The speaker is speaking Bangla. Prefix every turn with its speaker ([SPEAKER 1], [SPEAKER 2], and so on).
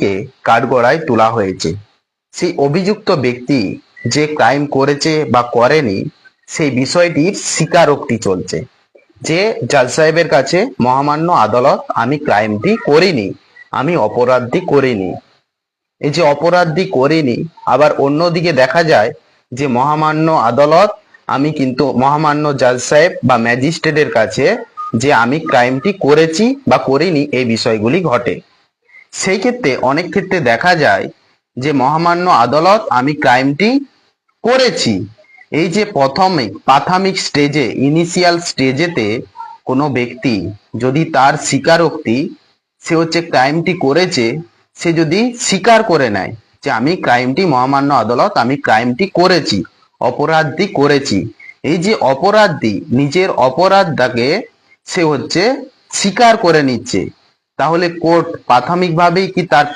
[SPEAKER 1] কে কাঠগড়ায় তোলা হয়েছে। সেই অভিযুক্ত ব্যক্তি যে ক্রাইম করেছে বা করেনি, সেই বিষয়টির স্বীকারোক্তি চলছে। যে জাজ সাহেবের কাছে মহামান্য আদালত, আমি ক্রাইমটি করিনি, আমি অপরাধটি করিনি। এই যে অপরাধটি করিনি, আবার অন্যদিকে দেখা যায় যে মহামান্য আদালত, আমি কিন্তু মহামান্য জাজ সাহেব বা ম্যাজিস্ট্রেটের কাছে যে আমি ক্রাইমটি করেছি বা করিনি, এই বিষয়গুলি ঘটে। সেই ক্ষেত্রে অনেক ক্ষেত্রে দেখা যায় যে মহামান্য আদালত আমি ক্রাইমটি করেছি। এই যে প্রথমে প্রাথমিক স্টেজে ইনিশিয়াল স্টেজেতে কোনো ব্যক্তি যদি তার স্বীকারোক্তি, সে হচ্ছে ক্রাইমটি করেছে, সে যদি স্বীকার করে নেয় যে আমি ক্রাইমটি, মহামান্য আদালত আমি ক্রাইমটি করেছি, অপরাধটি করেছি। এই যে অপরাধটি, নিজের অপরাধটাকে সে হচ্ছে স্বীকার করে নিচ্ছে। তাহলে কোর্ট প্রাথমিকভাবেই কি তার